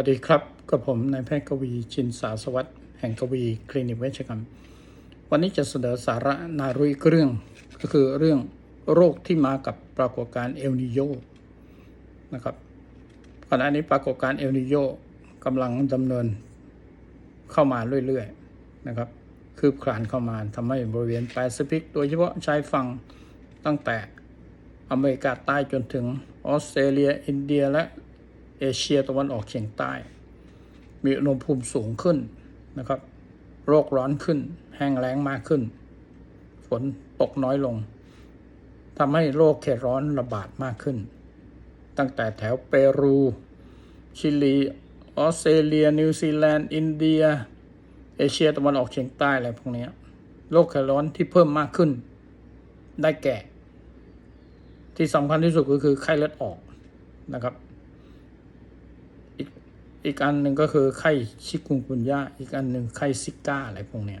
สวัสดีครับกับผมนายแพทย์กวีชินสาสวัสดิ์แห่งกวีคลินิกเวชกรรม วันนี้จะเสนอสาระนารุอีกเรื่องก็คือเรื่องโรคที่มากับปรากฏการณ์เอลนิโยนะครับขณะนี้ปรากฏการณ์เอลนิโยกำลังดำเนินเข้ามาเรื่อยๆนะครับ คืบคลานเข้ามาทำให้บริเวณแปซิฟิก โดยเฉพาะชายฝั่งตั้งแต่อเมริกาใต้จนถึงออสเตรเลีย อินเดียและ เอเชียตะวันออกเฉียงใต้ มีอุณหภูมิสูงขึ้นนะครับ โรคร้อนขึ้น แห้งแล้งมากขึ้น ฝนตกน้อยลงทำให้โรคเขตร้อนระบาดมากขึ้น ตั้งแต่แถวเปรู ชิลี ออสเตรเลีย นิวซีแลนด์ อินเดีย เอเชียตะวันออกเฉียงใต้อะไรพวกนี้โรคเขตร้อนที่เพิ่มมากขึ้น ได้แก่ ที่สำคัญที่สุดก็คือไข้เลือดออกนะครับ อีกอันหนึ่งก็คือไข้ชิคุนกุนยาอีกอันหนึ่งไข้ซิก้าอะไรพวกเนี้ย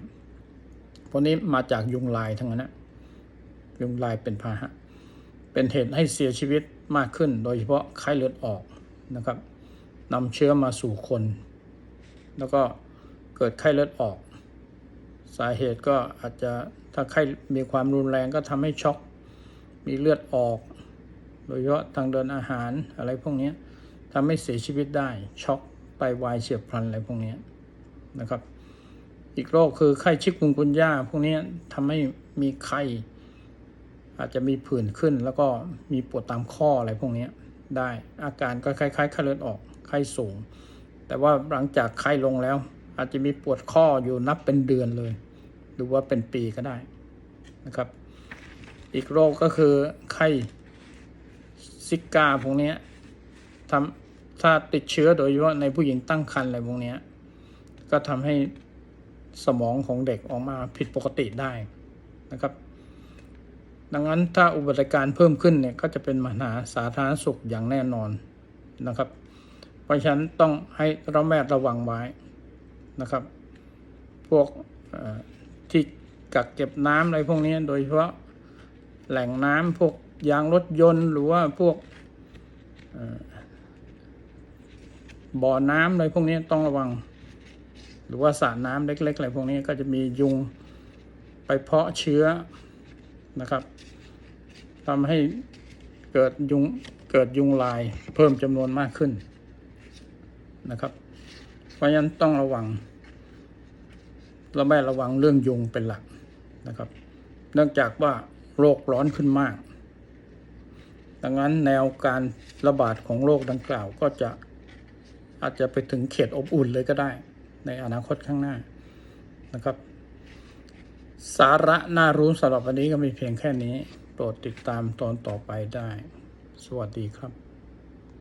พวกนี้มาจากยุงลายทั้งนั้นนะยุงลายเป็นพาหะเป็นเหตุให้เสียชีวิตมากขึ้น โดยเฉพาะไข้เลือดออกนะครับนำเชื้อมาสู่คน แล้วก็เกิดไข้เลือดออก สาเหตุก็อาจจะถ้าไข้มีความรุนแรงก็ทำให้ช็อกมีเลือดออก โดยเฉพาะทางเดินอาหารอะไรพวกนี้ ทำให้เสียชีวิตได้ ช็อกไตวายเฉียบพลันอะไรพวกนี้นะครับ อีกโรคคือไข้ชิคุนกุนย่าพวกนี้ทำให้มีไข้อาจจะมีผื่นขึ้น แล้วก็มีปวดตามข้ออะไรพวกนี้ได้ อาการก็คล้ายๆไข้เลือดออกไข้สูง แต่ว่าหลังจากไข้ลงแล้ว อาจจะมีปวดข้ออยู่นับเป็นเดือนเลย หรือว่าเป็นปีก็ได้นะครับ อีกโรคก็คือไข้ซิกาพวกนี้ทำ ถ้าติดเชื้อโดยเฉพาะในผู้หญิงตั้งครรภ์อะไรพวกนี้ก็ทำให้สมองของเด็กออกมาผิดปกติได้นะครับ ดังนั้นถ้าอุบัติการณ์เพิ่มขึ้นเนี่ยก็จะเป็นปัญหาสาธารณสุขอย่างแน่นอนนะครับ เพราะฉะนั้นต้องให้ระแวดระวังไว้นะครับ พวกที่กักเก็บน้ำอะไรพวกนี้โดยเฉพาะแหล่งน้ำพวกยางรถยนต์ หรือว่าพวก บ่อน้ำอะไรพวกนี้ต้องระวัง หรือว่าสระน้ำเล็กๆอะไรพวกนี้ก็จะมียุงไปเพาะเชื้อนะครับทำให้เกิดยุงเกิดยุงลายเพิ่มจำนวนมากขึ้นนะครับเพราะฉะนั้นต้องระวังระแวดระวังเรื่องยุงเป็นหลักนะครับ เนื่องจากว่าโรคร้อนขึ้นมาก ดังนั้นแนวการระบาดของโรคดังกล่าวก็จะ อาจจะไปถึงเขตอบอุ่นเลยก็ได้ ในอนาคตข้างหน้านะครับ สาระน่ารู้สำหรับวันนี้ก็มีเพียงแค่นี้ โปรดติดตามตอนต่อไปได้ สวัสดีครับ